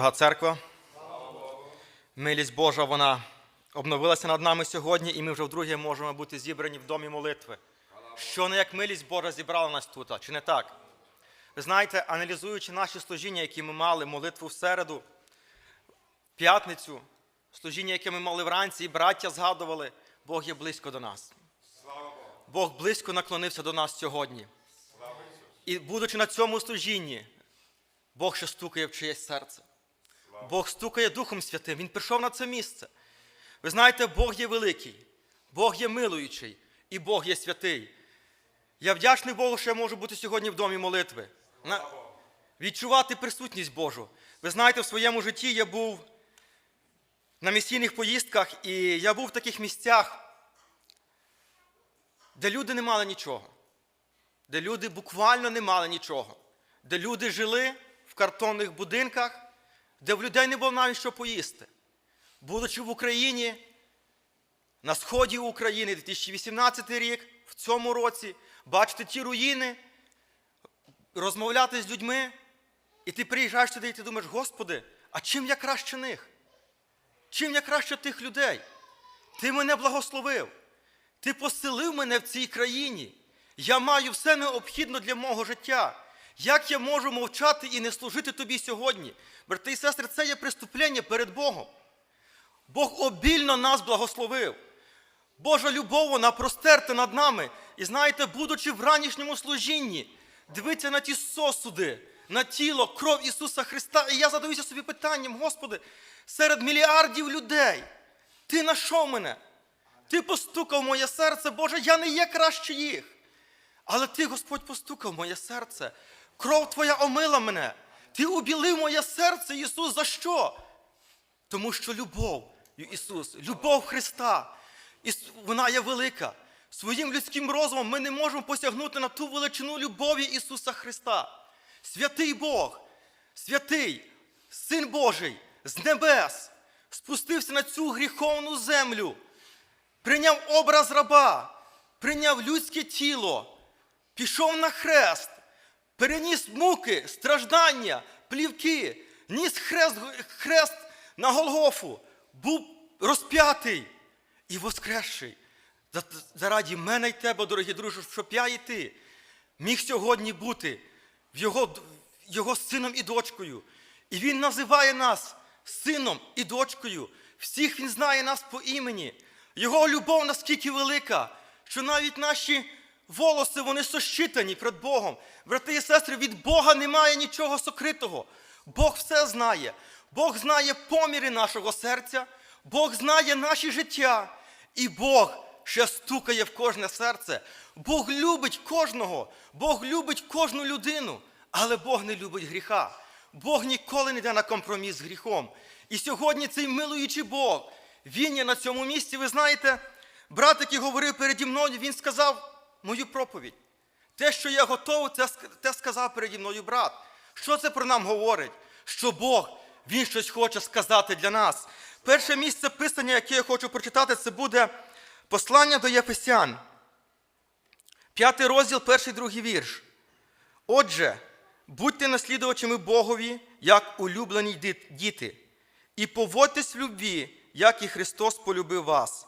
Дорога церква, милість Божа, вона обновилася над нами сьогодні, і ми вже вдруге можемо бути зібрані в домі молитви. Що не як милість Божа зібрала нас тут, чи не так? Ви знаєте, аналізуючи наші служіння, які ми мали, молитву в середу, п'ятницю, служіння, яке ми мали вранці, і браття згадували, Бог є близько до нас. Бог близько наклонився до нас сьогодні. І будучи на цьому служінні, Бог ще стукає в чиєсь серце. Бог стукає Духом Святим. Він прийшов на це місце. Ви знаєте, Бог є великий, Бог є милуючий і Бог є святий. Я вдячний Богу, що я можу бути сьогодні в домі молитви. На... Відчувати присутність Божу. Ви знаєте, в своєму житті я був на місійних поїздках, і я був в таких місцях, де люди не мали нічого, де люди буквально не мали нічого, де люди жили в картонних будинках, де в людей не було навіть що поїсти. Будучи в Україні, на сході України, 2018 рік, в цьому році, бачити ті руїни, розмовляти з людьми, і ти приїжджаєш туди, і ти думаєш, Господи, а чим я краще них? Чим я краще тих людей? Ти мене благословив. Ти поселив мене в цій країні. Я маю все необхідне для мого життя. Як я можу мовчати і не служити тобі сьогодні? Брати і сестри, це є преступлення перед Богом. Бог обільно нас благословив. Божа любов вона простерта над нами. І знаєте, будучи в ранішньому служінні, дивиться на ті сосуди, на тіло, кров Ісуса Христа. І я задаюся собі питанням, Господи, серед мільярдів людей Ти знайшов мене. Ти постукав моє серце, Боже, я не є краще їх. Але ти, Господь, постукав моє серце. Кров Твоя омила мене. Ти убілив моє серце, Ісус, за що? Тому що любов, Ісус, любов Христа, вона є велика. Своїм людським розумом ми не можемо посягнути на ту величину любові Ісуса Христа. Святий Бог, святий, Син Божий з небес спустився на цю гріховну землю, прийняв образ раба, прийняв людське тіло, пішов на хрест, переніс муки, страждання, плівки, ніс хрест, хрест на Голгофу, був розп'ятий і воскресший. За- Зараді мене й тебе, дорогі друзі, щоб я і ти міг сьогодні бути його, його сином і дочкою. І він називає нас сином і дочкою. Всіх він знає нас по імені. Його любов наскільки велика, що навіть наші волоси вони сощитані перед Богом. Брати і сестри, від Бога немає нічого сокритого. Бог все знає. Бог знає поміри нашого серця, Бог знає наші життя. І Бог ще стукає в кожне серце. Бог любить кожного, Бог любить кожну людину, але Бог не любить гріха. Бог ніколи не йде на компроміс з гріхом. І сьогодні цей милуючий Бог, він є на цьому місці. Ви знаєте, брат, який говорив переді мною, він сказав мою проповідь. Те, що я готовий, це, те сказав переді мною брат. Що це про нам говорить? Що Бог, Він щось хоче сказати для нас. Перше місце писання, яке я хочу прочитати, це буде послання до Єфесян. П'ятий розділ, перший другий вірш. Отже, будьте наслідувачами Богові, як улюблені діти, і поводьтесь в любві, як і Христос полюбив вас,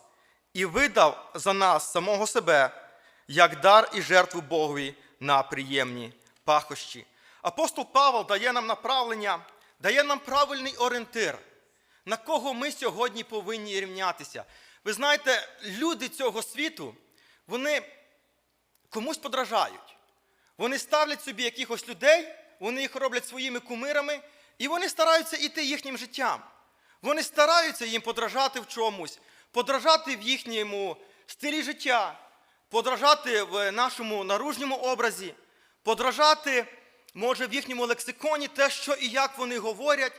і видав за нас самого себе, як дар і жертву Богові на приємні пахощі. Апостол Павел дає нам направлення, дає нам правильний орієнтир, на кого ми сьогодні повинні рівнятися. Ви знаєте, люди цього світу, вони комусь подражають. Вони ставлять собі якихось людей, вони їх роблять своїми кумирами, і вони стараються йти їхнім життям. Вони стараються їм подражати в чомусь, подражати в їхньому стилі життя, подражати в нашому наружньому образі, подражати, може, в їхньому лексиконі те, що і як вони говорять.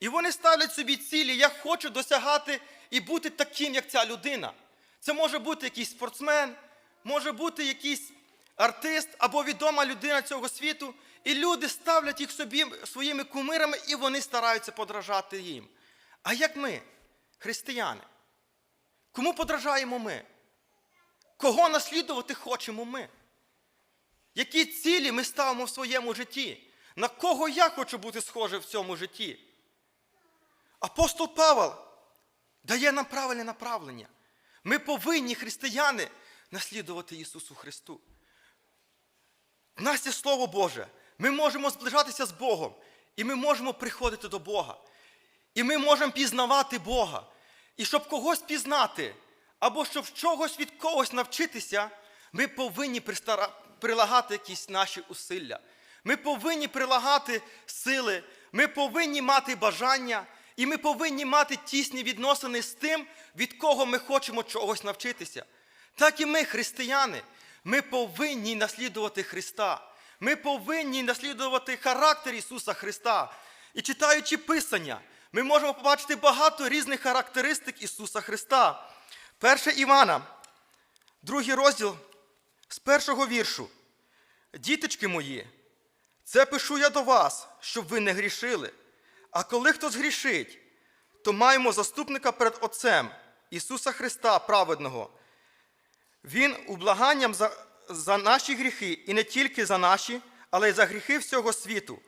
І вони ставлять собі цілі, я хочу досягати і бути таким, як ця людина. Це може бути якийсь спортсмен, може бути якийсь артист або відома людина цього світу, і люди ставлять їх собі своїми кумирами, і вони стараються подражати їм. А як ми, християни? Кому подражаємо ми? Кого наслідувати хочемо ми? Які цілі ми ставимо в своєму житті? На кого я хочу бути схожий в цьому житті? Апостол Павел дає нам правильне направлення. Ми повинні, християни, наслідувати Ісусу Христу. В нас є Слово Боже. Ми можемо зближатися з Богом, і ми можемо приходити до Бога. І ми можемо пізнавати Бога. І щоб когось пізнати, або щоб чогось від когось навчитися, ми повинні прилагати якісь наші усилля. Ми повинні прилагати сили, ми повинні мати бажання, і ми повинні мати тісні відносини з тим, від кого ми хочемо чогось навчитися. Так і ми, християни, ми повинні наслідувати Христа. Ми повинні наслідувати характер Ісуса Христа. І читаючи Писання, ми можемо побачити багато різних характеристик Ісуса Христа. Перше Івана, другий розділ з першого віршу. Діточки мої, це пишу я до вас, щоб ви не грішили. А коли хто згрішить, то маємо заступника перед Отцем Ісуса Христа праведного. Він ублаганням за, за наші гріхи, і не тільки за наші, але й за гріхи всього світу.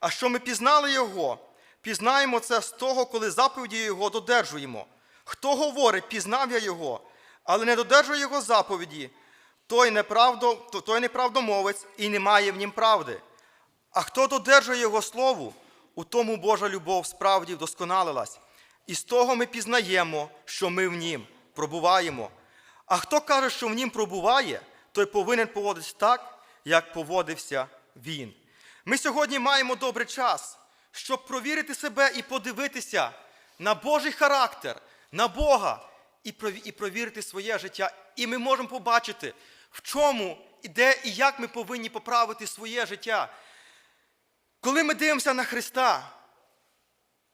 А що ми пізнали Його, пізнаємо це з того, коли заповіді Його додержуємо. Хто говорить, пізнав я Його, але не додержує Його заповіді, той, неправдо, той неправдомовець і не має в нім правди. А хто додержує Його слову, у тому Божа любов справді вдосконалилась. І з того ми пізнаємо, що ми в нім пробуваємо. А хто каже, що в нім пробуває, той повинен поводитися так, як поводився він. Ми сьогодні маємо добрий час, щоб провірити себе і подивитися на Божий характер, на Бога, і провірити своє життя. І ми можемо побачити, в чому, і де і як ми повинні поправити своє життя. Коли ми дивимося на Христа,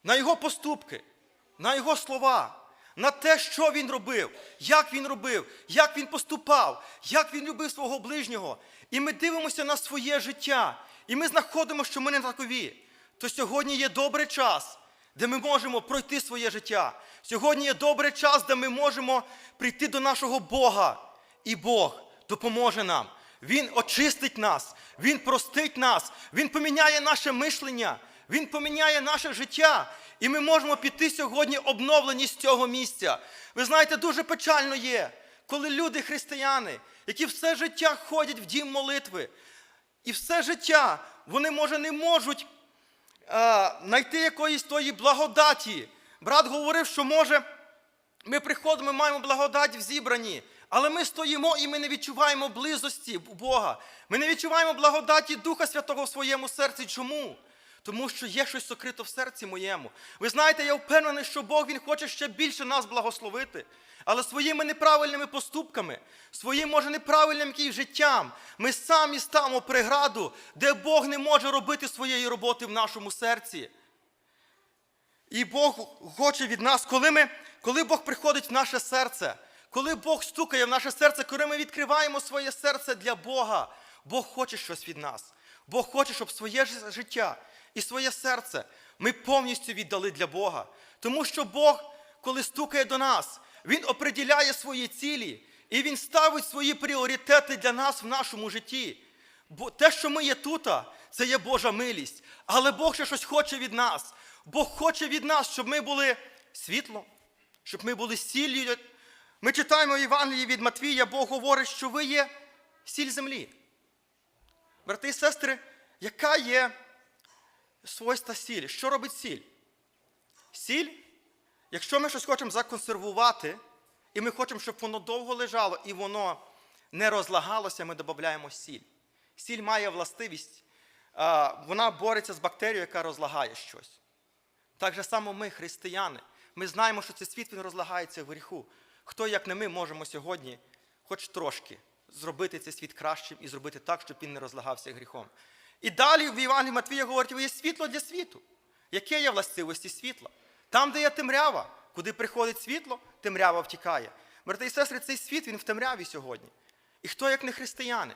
на Його поступки, на Його слова, на те, що Він робив, як Він робив, як Він поступав, як Він любив свого ближнього, і ми дивимося на своє життя, і ми знаходимо, що ми не такові, то сьогодні є добрий час, де ми можемо пройти своє життя. Сьогодні є добрий час, де ми можемо прийти до нашого Бога, і Бог допоможе нам. Він очистить нас, Він простить нас, Він поміняє наше мишлення, Він поміняє наше життя. І ми можемо піти сьогодні обновлені з цього місця. Ви знаєте, дуже печально є, коли люди, християни, які все життя ходять в дім молитви, і все життя вони, може, не можуть знайти якоїсь тої благодаті. Брат говорив, що може. Ми приходимо, ми маємо благодать в зібранні, але ми стоїмо і ми не відчуваємо близості Бога. Ми не відчуваємо благодаті Духа Святого в своєму серці. Чому? Тому що є щось сокрито в серці моєму. Ви знаєте, я впевнений, що Бог Він хоче ще більше нас благословити. Але своїми неправильними поступками, своїм, може, неправильним якимось життям, ми самі ставимо преграду, де Бог не може робити своєї роботи в нашому серці. І Бог хоче від нас, коли, ми, коли Бог приходить в наше серце, коли Бог стукає в наше серце, коли ми відкриваємо своє серце для Бога, Бог хоче щось від нас. Бог хоче, щоб своє життя і своє серце ми повністю віддали для Бога. Тому що Бог, коли стукає до нас, Він оприділяє свої цілі і Він ставить свої пріоритети для нас в нашому житті. Бо те, що ми є тут, це є Божа милість. Але Бог ще щось хоче від нас. Бог хоче від нас, щоб ми були світлом, щоб ми були сіллю. Ми читаємо в Євангелії від Матвія, Бог говорить, що ви є сіль землі. Брати і сестри, яка є свойства сілі? Що робить сіль? Сіль, якщо ми щось хочемо законсервувати, і ми хочемо, щоб воно довго лежало і воно не розлагалося, ми додаємо сіль. Сіль має властивість, вона бореться з бактерією, яка розлагає щось. Так же само ми, християни, ми знаємо, що цей світ він розлагається в гріху. Хто, як не ми, можемо сьогодні, хоч трошки, зробити цей світ кращим і зробити так, щоб він не розлагався гріхом. І далі в Івангелії Матвія говорить, ви є світло для світу. Яке є властивості світла? Там, де є темрява, куди приходить світло, темрява втікає. Брати і сестри, цей світ він в темряві сьогодні. І хто, як не християни,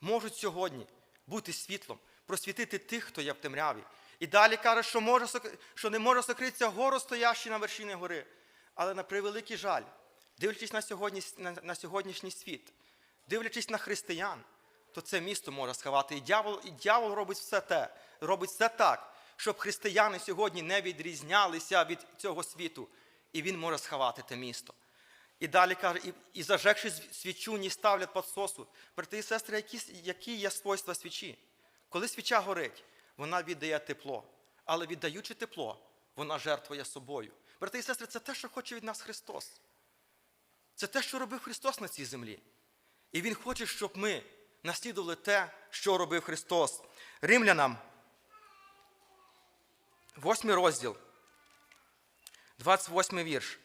можуть сьогодні бути світлом, просвітити тих, хто є в темряві. І далі каже, що, може, що не може сокритися гору, стоящий на вершині гори. Але на превеликий жаль, дивлячись на, сьогодні, на, на сьогоднішній світ, дивлячись на християн, то це місто може сховати. І дьявол, і дьявол робить все те, робить все так, щоб християни сьогодні не відрізнялися від цього світу, і він може сховати те місто. І далі каже, і, і зажегши свічу, ні ставлять під сосу. Брати і сестри, які, які є свойства свічі? Коли свіча горить, вона віддає тепло. Але віддаючи тепло, вона жертвує собою. Брати і сестри, це те, що хоче від нас Христос. Це те, що робив Христос на цій землі. І Він хоче, щоб ми наслідували те, що робив Христос. Римлянам, 8 розділ, 28 вірш.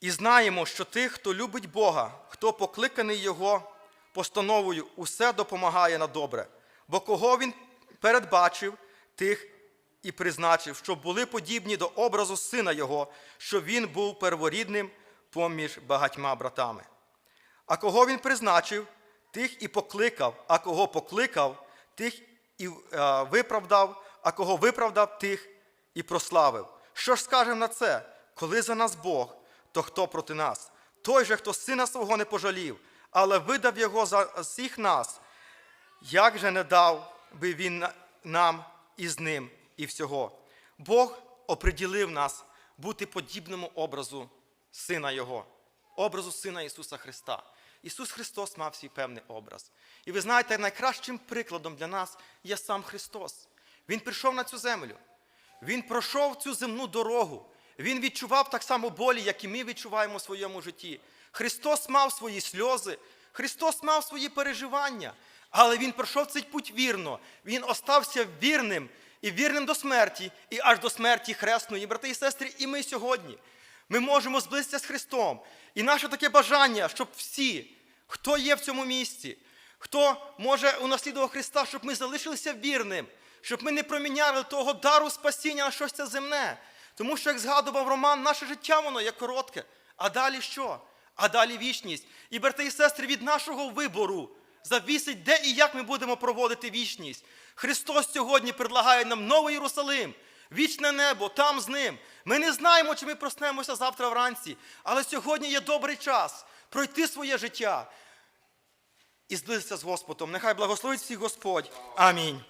І знаємо, що тих, хто любить Бога, хто покликаний Його постановою, усе допомагає на добре. Бо кого Він передбачив, тих і призначив, щоб були подібні до образу Сина Його, щоб Він був перворідним поміж багатьма братами. А кого він призначив, тих і покликав, а кого покликав, тих і е, виправдав, а кого виправдав, тих і прославив. Що ж скажемо на це? Коли за нас Бог, то хто проти нас? Той же, хто сина свого не пожалів, але видав його за всіх нас, як же не дав би він нам і з ним і всього? Бог оприділив нас бути подібному образу Сина Його, образу Сина Ісуса Христа. Ісус Христос мав свій певний образ. І ви знаєте, найкращим прикладом для нас є сам Христос. Він прийшов на цю землю. Він пройшов цю земну дорогу. Він відчував так само болі, як і ми відчуваємо в своєму житті. Христос мав свої сльози, Христос мав свої переживання, але Він пройшов цей путь вірно. Він остався вірним і вірним до смерті, і аж до смерті хресної. Брати і сестри, і ми сьогодні. Ми можемо зблизитися з Христом. І наше таке бажання, щоб всі, хто є в цьому місці, хто може унаслідував Христа, щоб ми залишилися вірним, щоб ми не проміняли того дару спасіння на щось це земне. Тому що, як згадував Роман, наше життя воно є коротке. А далі що? А далі вічність. І, брати і сестри, від нашого вибору завісить, де і як ми будемо проводити вічність. Христос сьогодні предлагає нам новий Єрусалим, вічне небо, там з ним. Ми не знаємо, чи ми проснемося завтра вранці, але сьогодні є добрий час пройти своє життя і зблизитися з Господом. Нехай благословить всіх Господь. Амінь.